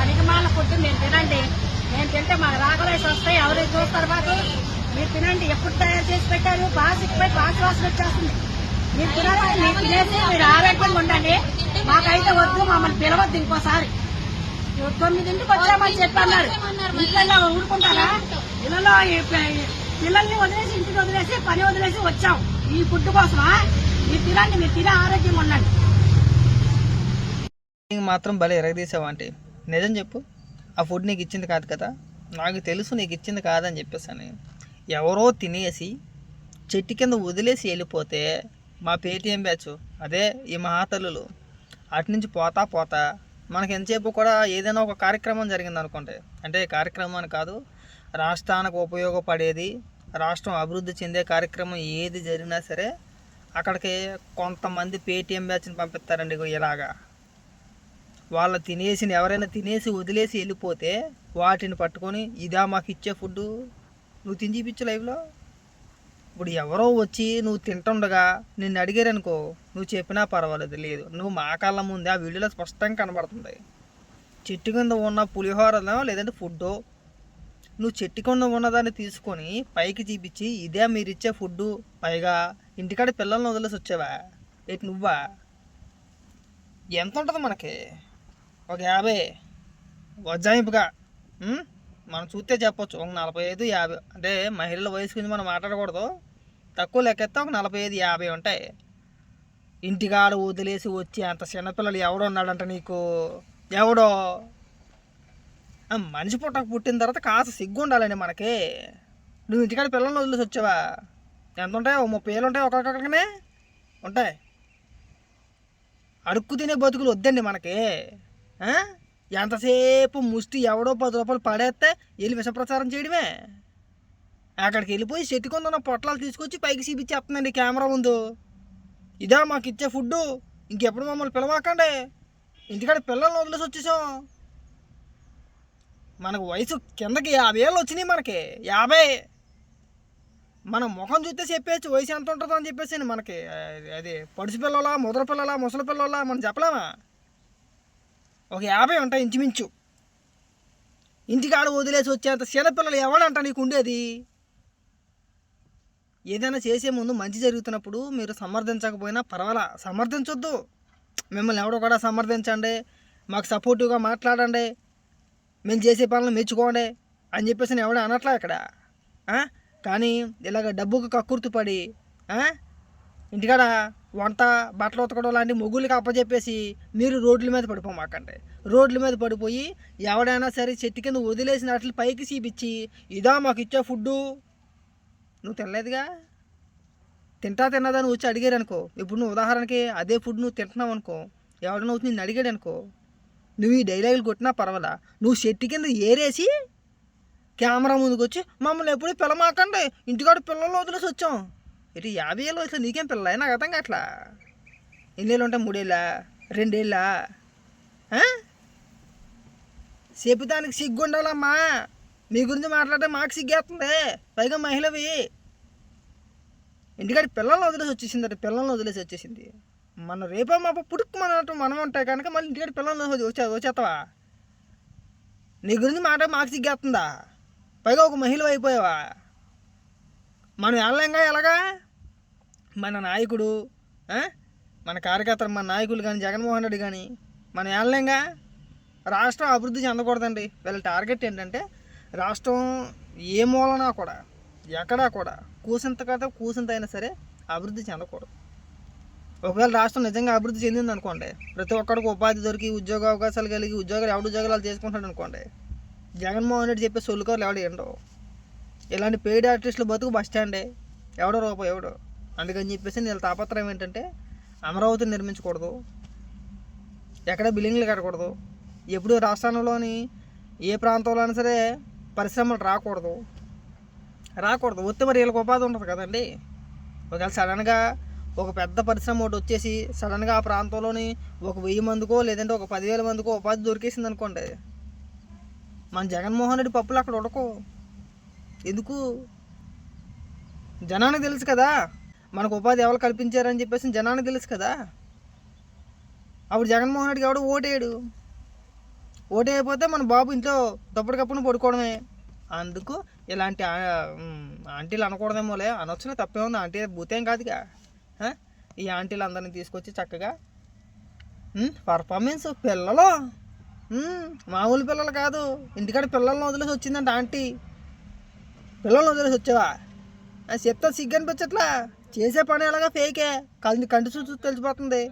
పనికి ఫుడ్ మీరు తినండి. నేను తింటే మాకు రాగలేసి వస్తాయి. ఎవరు చూస్తారు మాకు మీరు తినండి. ఎప్పుడు తయారు చేసి పెట్టారు? బాసిపోయి బాసి వాసన వచ్చేస్తుంది. మీరు తినాలి మీరు తినేసి మీరు ఆరోగ్యంగా ఉండండి. మాకైతే వద్దు మమ్మల్ని పిలవద్దు ఇంకోసారి. తొమ్మిదింటికి వచ్చామని చెప్పన్నారు. ఇంట్లో ఊరుకుంటారా? ఇళ్ళలో పిల్లల్ని వదిలేసి ఇంటికి వదిలేసి పని వదిలేసి వచ్చాం. ఈ ఫుడ్ కోసమా? మీరు తినండి మీరు తినే ఆరోగ్యంగా ఉండండి. మాత్రం భలే ఎరగదీసావు అంటే నిజం చెప్పు. ఆ ఫుడ్ నీకు ఇచ్చింది కాదు కదా. నాకు తెలుసు నీకు ఇచ్చింది కాదని చెప్పేసాను. ఎవరో తినేసి చెట్టు కింద వదిలేసి వెళ్ళిపోతే మా పేటీఎం బ్యాచ్ అదే ఈ మహాతల్లులు అటు నుంచి పోతా పోతా మనకి ఎంతసేపు కూడా ఏదైనా ఒక కార్యక్రమం జరిగింది అనుకోండి. అంటే కార్యక్రమం కాదు రాష్ట్రానికి ఉపయోగపడేది రాష్ట్రం అభివృద్ధి చెందే కార్యక్రమం ఏది జరిగినా సరే అక్కడికి కొంతమంది పేటీఎం బ్యాచ్ని పంపిస్తారండి ఇలాగా. వాళ్ళు తినేసిన ఎవరైనా తినేసి వదిలేసి వెళ్ళిపోతే వాటిని పట్టుకొని ఇదా మాకు ఇచ్చే ఫుడ్ నువ్వు తిని చూపించు లైవ్లో. ఇప్పుడు ఎవరో వచ్చి నువ్వు తింటుండగా నిన్ను అడిగారనుకో నువ్వు చెప్పినా పర్వాలేదు లేదు. నువ్వు మా కళ్ళ ముందే ఆ వీడియోలో స్పష్టంగా కనబడుతుంది. చెట్టు కింద ఉన్న పులిహోరలో లేదంటే ఫుడ్డో. నువ్వు చెట్టు కింద ఉన్నదాన్ని తీసుకొని పైకి చూపించి ఇదే మీరు ఇచ్చే ఫుడ్డు. పైగా ఇంటికాడ పిల్లల్ని వదిలేసి వచ్చావా? ఏంటి నువ్వా? ఎంత ఉంటుంది మనకి? ఒక యాభై. వజ్జాయింపుగా. మనం చూస్తే చెప్పొచ్చు. ఒక నలభై ఐదు యాభై. అంటే మహిళల వయసు గురించి మనం మాట్లాడకూడదు. తక్కువ లెక్కెత్తే ఒక నలభై ఐదు యాభై ఉంటాయి. ఇంటికాడ వదిలేసి వచ్చి అంత చిన్నపిల్లలు ఎవడో ఉన్నాడంట నీకు? ఎవడో? మనిషి పుట్టక పుట్టిన తర్వాత కాస్త సిగ్గు ఉండాలండి మనకి. నువ్వు ఇంటికాడ పిల్లల్ని వదిలేసి వచ్చావా? ఎంత ఉంటాయి ఓ ముప్పై ఏళ్ళు ఉంటాయి ఒక్కొక్కనే ఉంటాయి. అడుక్కు తినే బతుకులు వద్దండి మనకి. ఎంతసేపు ముష్టి ఎవడో పది రూపాయలు పడేస్తే వెళ్ళి విషప్రచారం చేయడమే. అక్కడికి వెళ్ళిపోయి చెట్టుకుందున్న పొట్లాలు తీసుకొచ్చి పైకి చూపించేస్తుందండి కెమెరా ముందు. ఇదా మాకు ఇచ్చే ఫుడ్ ఇంకెప్పుడు మమ్మల్ని పిలవాకండి. ఇంటికాడ పిల్లల్ని వదిలేసి వచ్చేసాం. మనకు వయసు కిందకి యాభై ఏళ్ళు వచ్చినాయి మనకి. యాభై. మన ముఖం చూస్తే చెప్పేసి వయసు ఎంత ఉంటుందో అని చెప్పేసి మనకి అది పడుచు పిల్లలా ముదర పిల్లలా ముసలి పిల్లలా మనం చెప్పలేమా? ఒక యాభై ఉంటాయి ఇంచుమించు. ఇంటికాడ వదిలేసి వచ్చేంత చిన్నపిల్లలు ఎవడంట నీకు ఉండేది? ఏదైనా చేసే ముందు మంచి జరుగుతున్నప్పుడు మీరు సమర్థించకపోయినా పర్వాలా? సమర్థించొద్దు. మిమ్మల్ని ఎవడో కూడా సమర్థించండి. మాకు సపోర్టివ్గా మాట్లాడండి. మేము చేసే పనులు మెచ్చుకోండి అని చెప్పేసి నేను ఎవడో అనట్లా ఇక్కడ? కానీ ఇలాగ డబ్బుకు కక్కుర్తి పడి ఇంటికాడ వంట బట్టలు ఉతకడం లాంటి మొగుళ్ళకి అప్పచెప్పేసి మీరు రోడ్ల మీద పడిపోమాకండి రోడ్ల మీద పడిపోయి ఎవడైనా సరే చెట్టు కింద వదిలేసిన వాటిని పైకి చీపించి ఇదా మాకు ఇచ్చే ఫుడ్డు. నువ్వు తినలేదుగా? తింటా తిన్నదని వచ్చి అడిగారు అనుకో ఇప్పుడు నువ్వు ఉదాహరణకి అదే ఫుడ్ నువ్వు తింటున్నావు అనుకో. ఎవడన్నా వచ్చి నిన్ను అడిగాడు అనుకో. నువ్వు ఈ డైలాగులు కొట్టినా పర్వాలా? నువ్వు చెట్టు కింద ఏరేసి కెమెరా ముందుకు వచ్చి మమ్మల్ని ఎప్పుడు పిల్లమాకండి ఇంటికాడ పిల్లలు వదిలేసి వచ్చాం. ఇటు యాభై ఏళ్ళు వయసులో నీకేం పిల్ల? నాకు అర్థం కాట్లా ఎన్నేళ్ళు ఉంటాయి? మూడేళ్ళా? రెండేళ్ళా? చెబుతానికి సిగ్గు ఉండాలమ్మా మీ గురించి మాట్లాడితే మాకు సిగ్గేస్తుంది. పైగా మహిళవి. ఇంటికాడ పిల్లల్ని వదిలేసి వచ్చేసింది అంటే పిల్లల్ని వదిలేసి వచ్చేసింది. మన రేపో మా పుట్టుకు మనట్టు మనం ఉంటాయి కనుక మళ్ళీ ఇంటికాడ పిల్లల్ని వచ్చే వచ్చేస్తావా? నీ గురించి మాట మాకు సిగ్గేస్తుందా? పైగా ఒక మహిళ అయిపోయావా? మనం వెళ్ళంగా ఎలాగా? మన నాయకుడు మన కార్యకర్తలు మన నాయకులు కానీ జగన్మోహన్ రెడ్డి కానీ మనం వెళ్ళంగా రాష్ట్రం అభివృద్ధి చెందకూడదండి. వీళ్ళ టార్గెట్ ఏంటంటే రాష్ట్రం ఏ మూలనా కూడా ఎక్కడా కూడా కూసింత కదా కూసింత అయినా సరే అభివృద్ధి చెందకూడదు. ఒకవేళ రాష్ట్రం నిజంగా అభివృద్ధి చెందింది అనుకోండి ప్రతి ఒక్కడికి ఉపాధి దొరికి ఉద్యోగ అవకాశాలు కలిగి ఉద్యోగాలు ఎవడు ఉద్యోగాలు చేసుకుంటాడు అనుకోండి జగన్మోహన్ రెడ్డి చెప్పే సొల్లుకోరు ఎవడు ఏండో ఇలాంటి పెయిడ్ ఆర్టిస్టులు బతుకు బస్ స్టాండే ఎవడో రూపాయి ఎవడో. అందుకని చెప్పేసి వీళ్ళ తాపత్రయం ఏంటంటే అమరావతిని నిర్మించకూడదు. ఎక్కడ బిల్డింగ్లు కట్టకూడదు. ఎప్పుడు రాష్ట్రంలోని ఏ ప్రాంతంలో అయినా సరే పరిశ్రమలు రాకూడదు. రాకూడదు. వస్తే మరి వీళ్ళకి ఉపాధి ఉంటుంది కదండి. ఒకవేళ సడన్గా ఒక పెద్ద పరిశ్రమ ఒకటి వచ్చేసి సడన్గా ఆ ప్రాంతంలోని ఒక వెయ్యి మందికో లేదంటే ఒక పదివేల మందికో ఉపాధి దొరికేసింది అనుకోండి మన జగన్మోహన్ రెడ్డి పప్పులు అక్కడ ఉడకో. ఎందుకు? జనానికి తెలుసు కదా. మనకు ఉపాధి ఎవరు కల్పించారని చెప్పేసి జనానికి తెలుసు కదా. అప్పుడు జగన్మోహన్ రెడ్డికి ఎవడు ఓటేయడు. ఓటేయకపోతే అయిపోతే మన బాబు ఇంట్లో తప్పటికప్పుడు పడుకోవడమే. అందుకు ఇలాంటి ఆంటీలు అనకూడదేమోలే. అనొచ్చులే తప్పే ఉంది. ఆంటీ భూతేం కాదుగా. ఈ ఆంటీలు అందరిని తీసుకొచ్చి చక్కగా పర్ఫార్మెన్స్ పిల్లలు. మామూలు పిల్లలు కాదు. ఇంటికాడ పిల్లల్ని వదిలేసి వచ్చిందంట ఆంటీ. పిల్లల్ని వదిలేసి వచ్చావా? ఆ చెప్తా సిగ్గు అనిపించట్లా చేసే పని ఎలాగా ఫేకే? కంటి కంటి చూసి తెలిసిపోతుంది.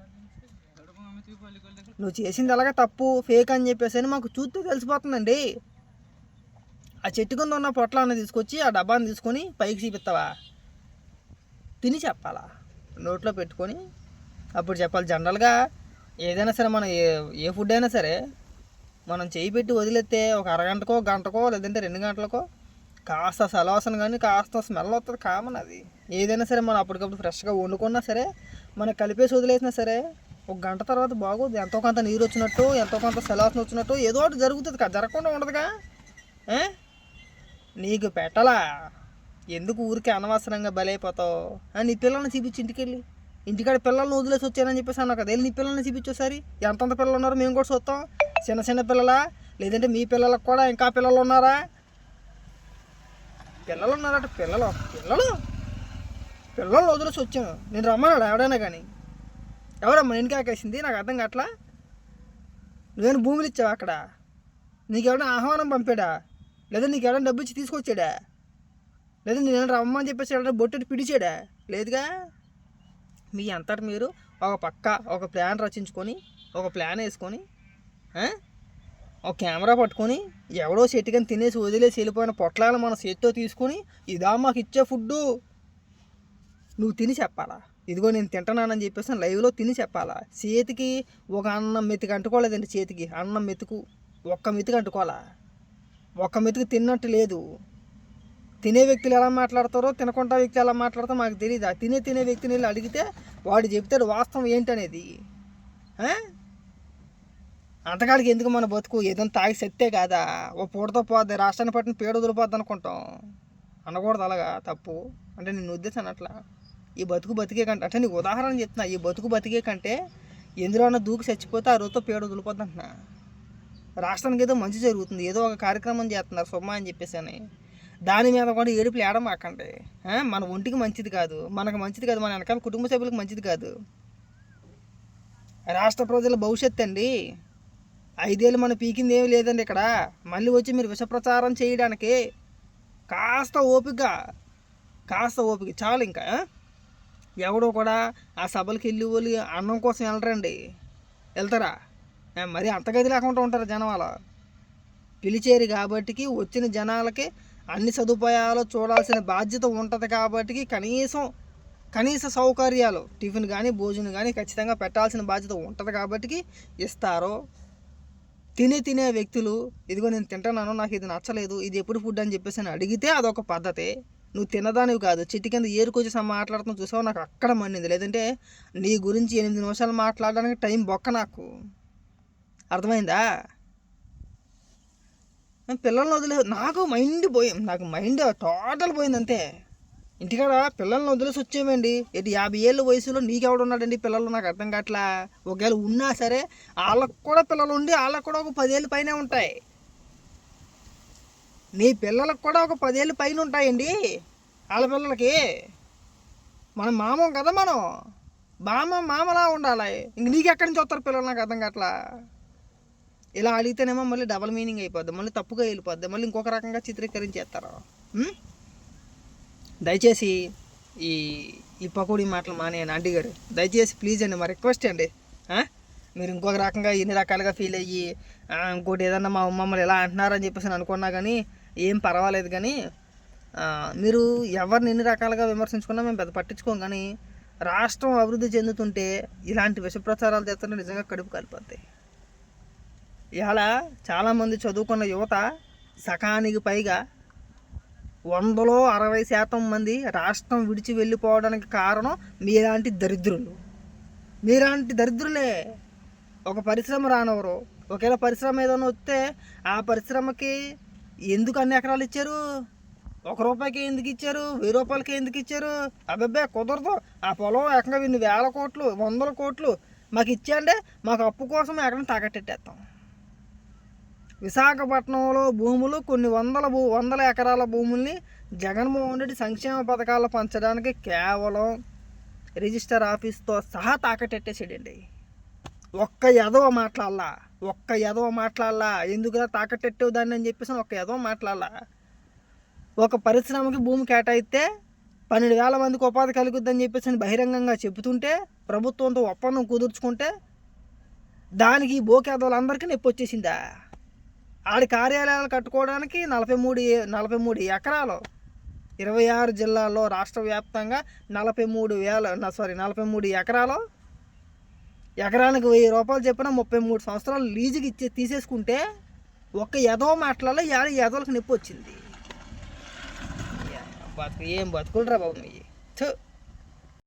నువ్వు చేసింది అలాగా తప్పు ఫేక్ అని చెప్పేసి అని మాకు చూస్తే తెలిసిపోతుందండి. ఆ చెట్టు కింద ఉన్న పొట్లాన్ని తీసుకొచ్చి ఆ డబ్బాని తీసుకొని పైకి చూపిస్తావా? తిని చెప్పాలా? నోట్లో పెట్టుకొని అప్పుడు చెప్పాలి. జనరల్గా ఏదైనా సరే మనం ఏ ఏ ఫుడ్ అయినా సరే మనం చేయి పెట్టి వదిలేస్తే ఒక అరగంటకో గంటకో లేదంటే రెండు గంటలకో కాస్త సలవాసన కానీ కాస్త స్మెల్ వస్తుంది కామన్ అది. ఏదైనా సరే మనం అప్పటికప్పుడు ఫ్రెష్గా వండుకున్నా సరే మనం కలిపేసి వదిలేసినా సరే ఒక గంట తర్వాత బాగోదు. ఎంతో కొంత నీరు వచ్చినట్టు ఎంతో కొంత సలవాసన వచ్చినట్టు ఏదో ఒకటి జరుగుతుంది కదా జరగకుండా ఉండదుగా. నీకు పెట్టలా? ఎందుకు ఊరికే అనవసరంగా బలైపోతావు? అని నీ పిల్లల్ని చూపించి ఇంటికెళ్ళి. ఇంటికాడ పిల్లల్ని వదిలేసి వచ్చానని చెప్పేసి అన్నావు కదా వెళ్ళి నీ పిల్లల్ని చూపించు ఒకసారి. ఎంతంత పిల్లలు ఉన్నారో మేము కూడా చూస్తాం. చిన్న చిన్న పిల్లలా? లేదంటే మీ పిల్లలకు కూడా ఇంకా పిల్లలు ఉన్నారా? పిల్లలు ఉన్నారట పిల్లలు? పిల్లలు పిల్లలు వదిలేసి వచ్చాను నేను రమ్మన్నాడు ఎవడైనా కానీ? ఎవరమ్మా నేను కాకేసింది? నాకు అర్థం కావట్లా? నేను భూములు ఇచ్చావా అక్కడ? నీకెవడైనా ఆహ్వానం పంపాడా? లేదా నీకు ఎవరైనా డబ్బు ఇచ్చి తీసుకొచ్చాడా? లేదా నేను రమ్మని చెప్పేసి ఎవరైనా బొట్టెట్టి పిడిచాడా? లేదుగా? మీ అంతటి మీరు ఒక పక్క ఒక ప్లాన్ రచించుకొని ఒక ప్లాన్ వేసుకొని ఒక కెమెరా పట్టుకొని ఎవడో చెట్టుకని తినేసి వదిలేసి వెళ్ళిపోయిన పొట్లాలను మన చేతితో తీసుకొని ఇదా మాకు ఇచ్చే ఫుడ్డు. నువ్వు తిని చెప్పాలా? ఇదిగో నేను తింటున్నానని చెప్పేసి లైవ్లో తిని చెప్పాలా? చేతికి ఒక అన్నం మెతుకు అంటుకోలేదండి చేతికి. అన్నం మెతుకు ఒక్క మెతుకు అంటుకోవాలా? ఒక్క మెతుకు తిన్నట్టు లేదు. తినే వ్యక్తులు ఎలా మాట్లాడతారో తినకుండా వ్యక్తి ఎలా మాట్లాడతారో మాకు తెలియదు ఆ తినే తినే వ్యక్తిని వెళ్ళి అడిగితే వాడు చెప్తాడు వాస్తవం ఏంటనేది. అంతకాడికి ఎందుకు మన బతుకు? ఏదైనా తాగి సెత్తే కాదా? ఓ పూటతో పోద్ది రాష్ట్రాన్ని పట్టిన పేడ వదిలిపోద్ది అనుకుంటాం. అనకూడదు అలాగా తప్పు. అంటే నేను ఉద్దేశం అట్లా. ఈ బతుకు బతికే కంటే అంటే నీకు ఉదాహరణ చెప్తున్నా ఈ బతుకు బతికే కంటే ఎందులోనో దూకి చచ్చిపోతే ఆ రోజుతో పేడ వదిలిపోద్ది అంటున్నా. రాష్ట్రానికి ఏదో మంచి జరుగుతుంది ఏదో ఒక కార్యక్రమం చేస్తున్నారు సుమ్మ అని చెప్పేసి అని. దాని మీద కూడా ఏడుపులు ఏడమాకండి ఆ? మన ఒంటికి మంచిది కాదు. మనకు మంచిది కాదు మన వెనకాల కుటుంబ సభ్యులకు మంచిది కాదు. రాష్ట్ర ప్రజల భవిష్యత్తు అండి. ఐదేళ్ళు మన పీకింది ఏమీ లేదండి ఇక్కడ. మళ్ళీ వచ్చి మీరు విషప్రచారం చేయడానికి కాస్త ఓపిక కాస్త ఓపిక చాలు ఇంకా ఎవడో కూడా ఆ సభలకు వెళ్ళి వాళ్ళు అన్నం కోసం వెళ్ళరండి. వెళ్తారా? మరి అంతగది లేకుండా ఉంటారు జనం అలా పిలిచేరు కాబట్టికి వచ్చిన జనాలకి అన్ని సదుపాయాలు చూడాల్సిన బాధ్యత ఉంటుంది కాబట్టి కనీసం కనీస సౌకర్యాలు టిఫిన్ కానీ భోజనం కానీ ఖచ్చితంగా పెట్టాల్సిన బాధ్యత ఉంటుంది కాబట్టి ఇస్తారు తినే తినే వ్యక్తులు ఇదిగో నేను తింటున్నాను నాకు ఇది నచ్చలేదు ఇది ఎప్పుడు ఫుడ్ అని చెప్పేసి అని అడిగితే అదొక పద్ధతి. నువ్వు తినదానివి కాదు. చెట్టు కింద ఏరుకొచ్చి సమ మాట్లాడుతున్నావు చూసావు? నాకు అక్కడ మండింది. లేదంటే నీ గురించి ఎనిమిది నిమిషాలు మాట్లాడడానికి టైం బొక్క నాకు. అర్థమైందా? నేను పిల్లల్ని వదిలే నాకు మైండ్ పోయింది నాకు మైండ్ టోటల్ పోయింది అంతే ఇంటికాడ పిల్లల్ని వదిలేసి వచ్చేమండి ఇటు యాభై ఏళ్ళ వయసులో నీకెవడున్నాడండి పిల్లలు? నాకు అర్థం కావట్లా? ఒకవేళ ఉన్నా సరే వాళ్ళకు కూడా పిల్లలు ఉండి వాళ్ళకు కూడా ఒక పదేళ్ళ పైనే ఉంటాయి. నీ పిల్లలకు కూడా ఒక పదేళ్ళ పైన ఉంటాయండి వాళ్ళ పిల్లలకి. మన మామం కదా మనం? మామ మామలా ఉండాలి. ఇంక నీకెక్కడి నుంచి వస్తారు పిల్లలు? నాకు అర్థం కావట్లా? ఇలా అడిగితేనేమో మళ్ళీ డబల్ మీనింగ్ అయిపోద్ది మళ్ళీ తప్పుగా వెళ్ళిపోద్ది మళ్ళీ ఇంకొక రకంగా చిత్రీకరించేస్తారు. దయచేసి ఈ ఈ పకోడీ మాటలు మానేయండి ఆంటీ గారు. దయచేసి ప్లీజ్ అండి మా రిక్వెస్ట్ అండి మీరు ఇంకొక రకంగా ఎన్ని రకాలుగా ఫీల్ అయ్యి ఇంకోటి ఏదన్నా మా మమ్మల్ని ఎలా అంటున్నారని చెప్పేసి అనుకున్నా కానీ ఏం పర్వాలేదు కానీ మీరు ఎవరిని ఎన్ని రకాలుగా విమర్శించుకున్నా మేము పెద్ద పట్టించుకోం కానీ రాష్ట్రం అభివృద్ధి చెందుతుంటే ఇలాంటి విషప్రచారాలు చేస్తుంటే నిజంగా కడుపు కలిపోతాయి ఇవాళ చాలామంది చదువుకున్న యువత సకానికి పైగా వందలో అరవై శాతం మంది రాష్ట్రం విడిచి వెళ్ళిపోవడానికి కారణం మీలాంటి దరిద్రులు. మీలాంటి దరిద్రులే. ఒక పరిశ్రమ రానవరు. ఒకవేళ పరిశ్రమ ఏదైనా వస్తే ఆ పరిశ్రమకి ఎందుకు అన్ని ఎకరాలు ఇచ్చారు? ఒక రూపాయికి ఎందుకు ఇచ్చారు? వెయ్యి రూపాయలకి ఎందుకు ఇచ్చారు? అబ్బాబ్బే కుదరదు. ఆ పొలం ఏకంగా ఇన్ని వేల కోట్లు వందల కోట్లు మాకు ఇచ్చేయండి. మాకు అప్పు కోసం ఎక్కడ తాకట్టెట్టేస్తాం విశాఖపట్నంలో భూములు కొన్ని వందల భూ వందల ఎకరాల భూముల్ని జగన్మోహన్ రెడ్డి సంక్షేమ పథకాలు పంచడానికి కేవలం రిజిస్టర్ ఆఫీస్తో సహా తాకట్టెట్టేసాడండి. ఒక్క ఎదవ మాట్లాడాలా ఒక్క ఎదవ మాట్లాడాలా. ఎందుకులా తాకట్టెట్టేవు దాన్ని అని చెప్పేసి ఒక్క ఎదవ మాట్లాడాలా. ఒక పరిశ్రమకి భూమి కేటాయిస్తే పన్నెండు వేల మందికి ఉపాధి కలుగుద్దని చెప్పేసి అని బహిరంగంగా చెబుతుంటే ప్రభుత్వంతో ఒప్పందం కుదుర్చుకుంటే దానికి ఈ బోకేదవులందరికీ నొప్పి వచ్చేసిందా? ఆడి కార్యాలయాలు కట్టుకోవడానికి నలభై మూడు నలభై మూడు ఎకరాలు. ఇరవై ఆరు జిల్లాల్లో రాష్ట్ర వ్యాప్తంగా నలభై మూడు వేల సారీ నలభై మూడు ఎకరాలు. ఎకరానికి వెయ్యి రూపాయలు చెప్పిన ముప్పై మూడు సంవత్సరాలు లీజుకి ఇచ్చి తీసేసుకుంటే ఒక్క ఎదో మాటలలో యాడ ఎదోలకు నొప్పి వచ్చింది. బతుకు ఏం బతుకులరా బాబు